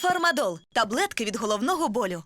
Фармадол таблетки від головного болю.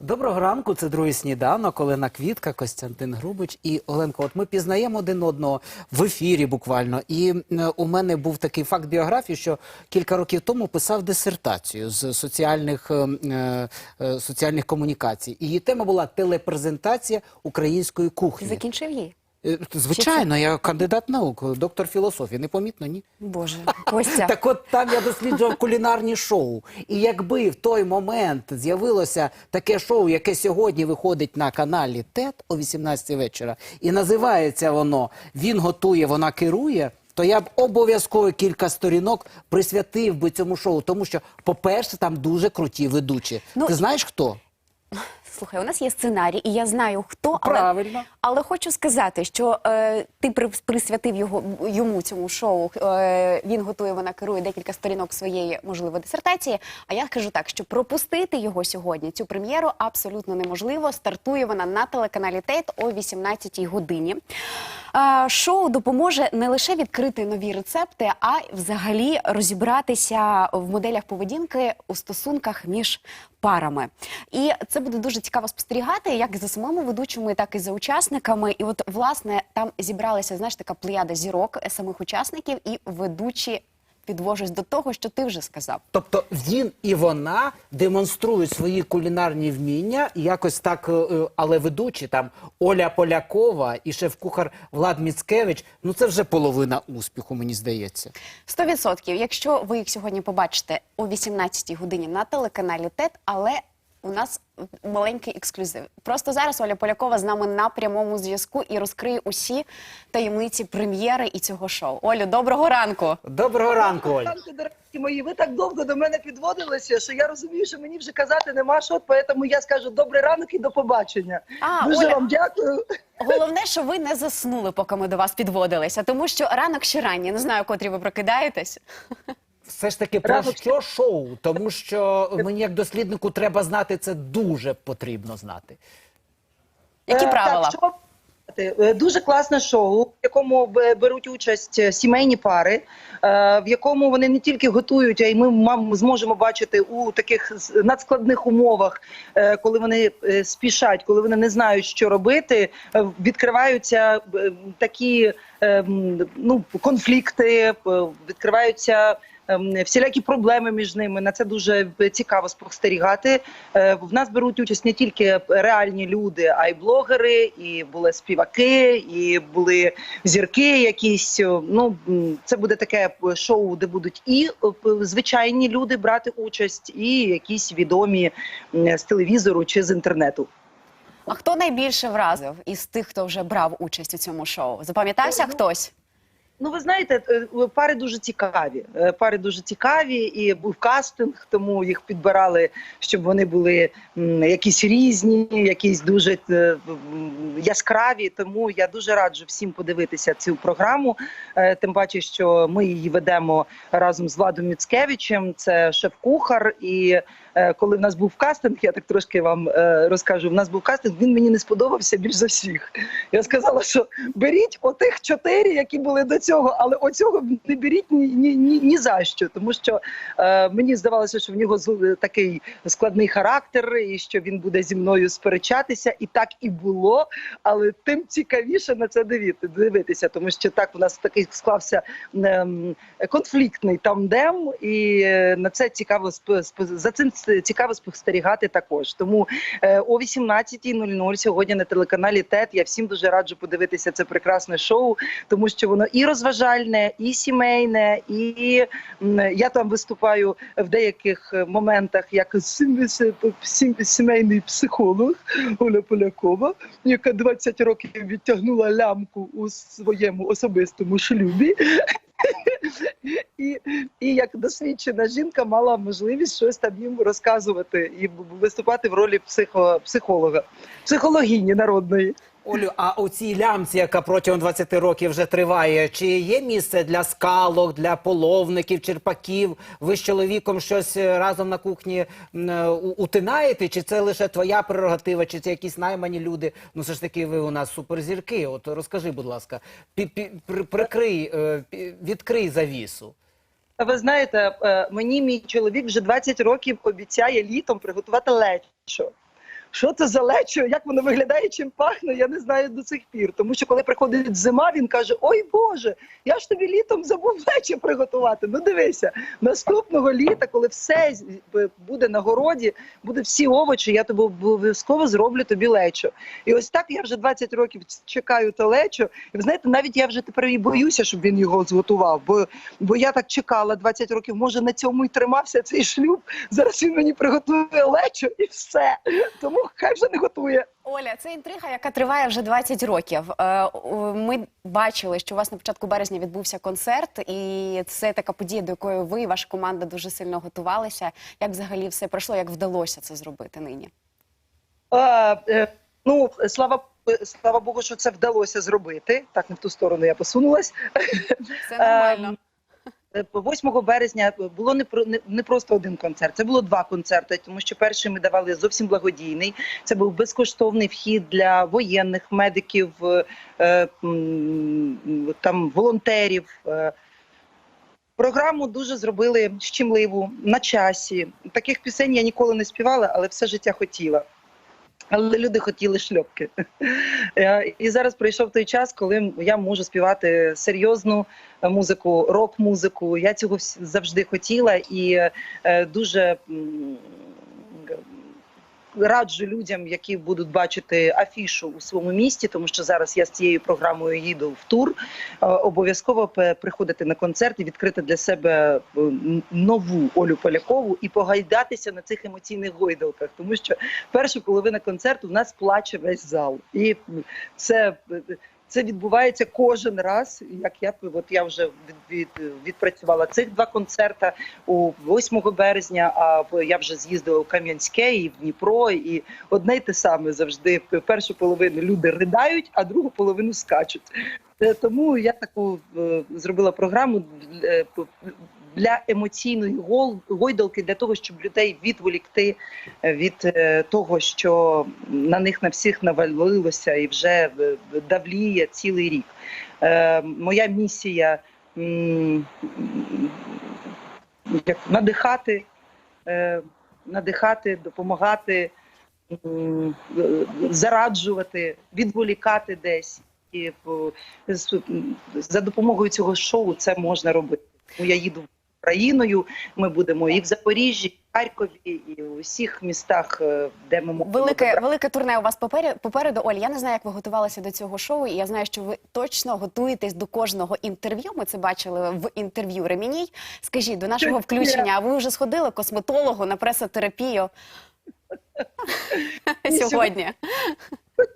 Доброго ранку, це другий сніданок. Олена Квітка, Костянтин Грубич і Оленко. От ми пізнаємо один одного в ефірі буквально. І е, у мене був такий факт біографії, що кілька років тому писав дисертацію з соціальних, е, е, соціальних комунікацій. І її тема була телепрезентація української кухні. закінчив її? Е, Звичайно, я кандидат наук, доктор філософії. Непомітно, ні? Боже, Костя. Так от там я досліджував кулінарні шоу. І якби в той момент з'явилося таке шоу, яке сьогодні виходить на каналі ТЕТ о 18 вечора, і називається воно Він готує, вона керує. То я б обов'язково кілька сторінок присвятив би цьому шоу, тому що, по-перше, там дуже круті ведучі. Ну, Ти знаєш хто? Слухай, у нас є сценарій, і я знаю хто, але, Правильно. але хочу сказати, що е, ти присвятив його йому цьому шоу. Е, він готує, вона керує декілька сторінок своєї можливо дисертації. А я кажу так, що пропустити його сьогодні, цю прем'єру, абсолютно неможливо. Стартує вона на телеканалі ТЕТ о 18-й годині. Е, шоу допоможе не лише відкрити нові рецепти, а взагалі розібратися в моделях поведінки у стосунках між парами. І це буде дуже цікаво спостерігати, як за самими ведучими, так і за учасниками. І от власне там зібралася знаєш така плеяда зірок е, самих учасників і ведучі. Підвожусь до того, що ти вже сказав. Тобто він і вона демонструють свої кулінарні вміння, і якось так, е, е, але ведучі там Оля Полякова і шеф-кухар Влад Міцкевич. Ну це вже половина успіху, мені здається. 100%. Якщо ви їх сьогодні побачите о 18-й годині на телеканалі ТЕТ, але у нас маленький ексклюзив. Просто зараз Оля Полякова з нами на прямому зв'язку і розкриє усі таємниці прем'єри і цього шоу. Олю, доброго ранку. Доброго ранку, Оль. Ранку, дорогі мої, ви так довго до мене підводилися, що я розумію, що мені вже казати нема що, тому я скажу добрий ранок і до побачення. А, Дуже Оля. вам дякую. Головне, що ви не заснули, поки ми до вас підводилися, тому що ранок ще ранні. Не знаю, котрі ви прокидаєтесь. Все ж таки про Ранок. що шоу? Тому що мені як досліднику треба знати це дуже потрібно знати. Які Е, правила? Так, що? Е, Дуже класне шоу, в якому беруть участь е, сімейні пари, в якому вони не тільки готують, а й ми зможемо бачити у таких надскладних умовах, коли вони спішать, коли вони не знають, що робити, відкриваються такі ну, конфлікти, відкриваються. Ем, Всілякі проблеми між ними на це дуже цікаво спостерігати. Е, В нас беруть участь не тільки реальні люди, а й блогери, і були співаки, і були зірки. Якісь ну це буде таке шоу, де будуть і е, звичайні люди брати участь, і якісь відомі з телевізору чи з інтернету. А хто найбільше вразив із тих, хто вже брав участь у цьому шоу? Запам'ятався Ну, хтось? Ну, ви знаєте, е, пари дуже цікаві. Е, Пари дуже цікаві, і був кастинг, тому їх підбирали, щоб вони були якісь різні, якісь дуже е, яскраві. Тому я дуже раджу всім подивитися цю програму. Е, Тим паче, що ми її ведемо разом з Владом Міцкевичем. Це шеф-кухар. І е, коли в нас був кастинг, я так трошки вам е, розкажу. В нас був кастинг. Він мені не сподобався більш за всіх. Я сказала, що беріть отих чотири, які були до цього, але оцього не беріть ні, ні, ні, ні за що. Тому що е, мені здавалося, що в нього з- такий складний характер, і що він буде зі мною сперечатися, і так і було. Але тим цікавіше на це дивитися, тому що так у нас такий склався ем, конфліктний тандем, і е, на це цікаво за цим цікаво спостерігати також. Тому е, о 18.00 сьогодні на телеканалі ТЕТ я всім дуже раджу подивитися це прекрасне шоу, тому що воно і розважальне, і сімейне, і я там виступаю в деяких е, моментах як сім- сім- сімейний психолог Оля Полякова, яка 20 років відтягнула лямку у своєму особистому шлюбі. І, і як досвідчена жінка мала можливість щось там їм розказувати і виступати в ролі психо, психолога, психологині народної. Олю, а у цій лямці, яка протягом 20 років вже триває, чи є місце для скалок, для половників, черпаків? Ви з чоловіком щось е, разом на кухні е, утинаєте? Чи це лише твоя прерогатива, чи це якісь наймані люди? Ну, все ж таки, ви у нас суперзірки. От розкажи, будь ласка, пі- пі- при- прикрий, е, відкрий завісу. А Ви знаєте, мені мій чоловік вже 20 років обіцяє літом приготувати лечо. Що це за лечо? Як воно виглядає, чим пахне, я не знаю до сих пір. Тому що коли приходить зима, він каже: Ой Боже, я ж тобі літом забув лечо приготувати. Ну дивися, наступного літа, коли все буде на городі, буде всі овочі, я тобі обов'язково зроблю тобі лечо. І ось так я вже 20 років чекаю то лечо. І ви знаєте, навіть я вже тепер і боюся, щоб він його зготував. Бо Бо я так чекала 20 років, може на цьому і тримався цей шлюб. Зараз він мені приготує лечо і все. Тому хай вже не готує. Оля, це інтрига, яка триває вже 20 років. Е, Ми бачили, що у вас на початку березня відбувся концерт, і це така подія, до якої ви і ваша команда дуже сильно готувалися. Як взагалі все пройшло, як вдалося це зробити нині? А, е, ну, слава, слава Богу, що це вдалося зробити. Так, не в ту сторону я посунулась. Це нормально. Ем, Е, 8 березня було не про не просто один концерт, це було два концерти, тому що перший ми давали зовсім благодійний. Це був безкоштовний вхід для воєнних медиків, е, там волонтерів. Е. Програму дуже зробили щемливу на часі. Таких пісень я ніколи не співала, але все життя хотіла. Але люди хотіли шльопки. Е, І зараз прийшов той час, коли я можу співати серйозну музику, рок-музику. Я цього завжди хотіла і е, дуже раджу людям, які будуть бачити афішу у своєму місті, тому що зараз я з цією програмою їду в тур. е, Обов'язково приходити на концерт і відкрити для себе е, нову Олю Полякову і погайдатися на цих емоційних гойдалках, тому що першу на концерту в нас плаче весь зал, і це. Це відбувається кожен раз. Як я от я вже від, від, відпрацювала цих два концерти у 8 березня. А я вже з'їздила у Кам'янське і в Дніпро, і одне й те саме завжди. Першу половину люди ридають, а другу половину скачуть. Е, Тому я таку е, зробила програму е, для емоційної гойдалки, для того, щоб людей відволікти е, від е, того, що на них на всіх навалилося і вже давліє цілий рік. Е, Моя місія як надихати, надихати, допомагати, зараджувати, відволікати десь. І в- за допомогою цього шоу це можна робити. Я їду Україною. Ми будемо і в Запоріжжі, і в Харкові, і у всіх містах, е, де ми можемо Велике, добра- велике турне у вас попереду. Оль, я не знаю, як ви готувалися до цього шоу, і я знаю, що ви точно готуєтесь до кожного інтерв'ю. Ми це бачили в інтерв'ю Реміній. Скажіть, до нашого включення, а ви вже сходили косметологу на пресотерапію сьогодні?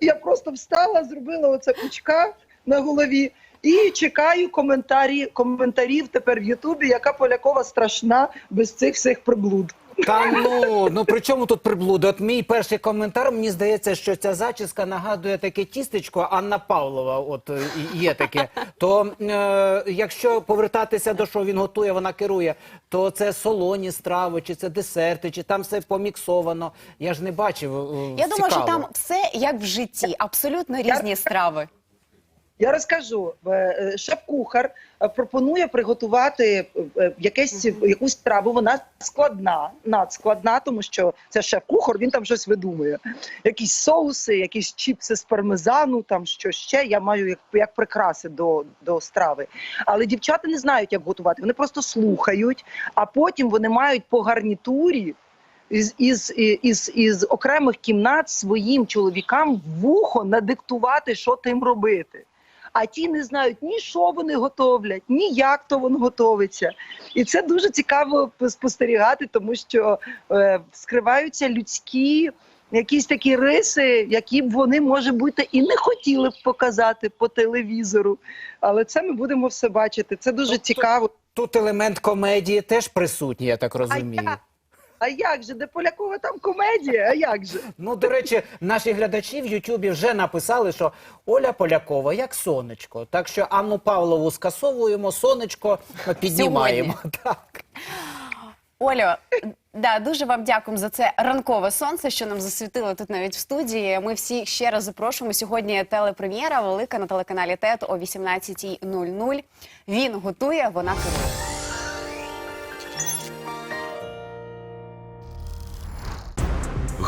Я просто встала, зробила оце пучка на голові і чекаю коментарі, коментарів тепер в Ютубі, яка Полякова страшна без цих всіх приблуд. Та ну, ну при чому тут приблуди? От мій перший коментар, мені здається, що ця зачіска нагадує таке тістечко Анна Павлова. От е, є таке. То е, якщо повертатися до що він готує, вона керує, то це солоні страви, чи це десерти, чи там все поміксовано. Я ж не бачив. е, Я думаю, що цікаво. там все як в житті, абсолютно різні страви. Я розкажу, Е, е, шеф-кухар е, пропонує приготувати якесь якусь страву. Вона складна, надскладна, тому що це шеф-кухар, він там щось видумує. Якісь соуси, якісь чіпси з пармезану, там що ще. Я маю як, як прикраси до, до страви. Але дівчата не знають, як готувати. Вони просто слухають, а потім вони мають по гарнітурі. Із, із, із, із окремих кімнат своїм чоловікам вухо надиктувати, що тим робити. А ті не знають ні що вони готовлять, ні як то воно готовиться. І це дуже цікаво спостерігати, тому що е, скриваються людські якісь такі риси, які б вони, може бути, і не хотіли б показати по телевізору. Але це ми будемо все бачити. Це дуже Тобто- цікаво. Тут елемент комедії теж присутній, я так А розумію. я, А як же? Де Полякова там комедія? А як же? Ну, до речі, наші глядачі в Ютубі вже написали, що Оля Полякова як сонечко. Так що Анну Павлову скасовуємо, сонечко піднімаємо. Так. Олю, да, дуже вам дякуємо за це ранкове сонце, що нам засвітило тут навіть в студії. Ми всі ще раз запрошуємо. Сьогодні телепрем'єра велика на телеканалі ТЕТ о 18.00. Він готує, вона керує.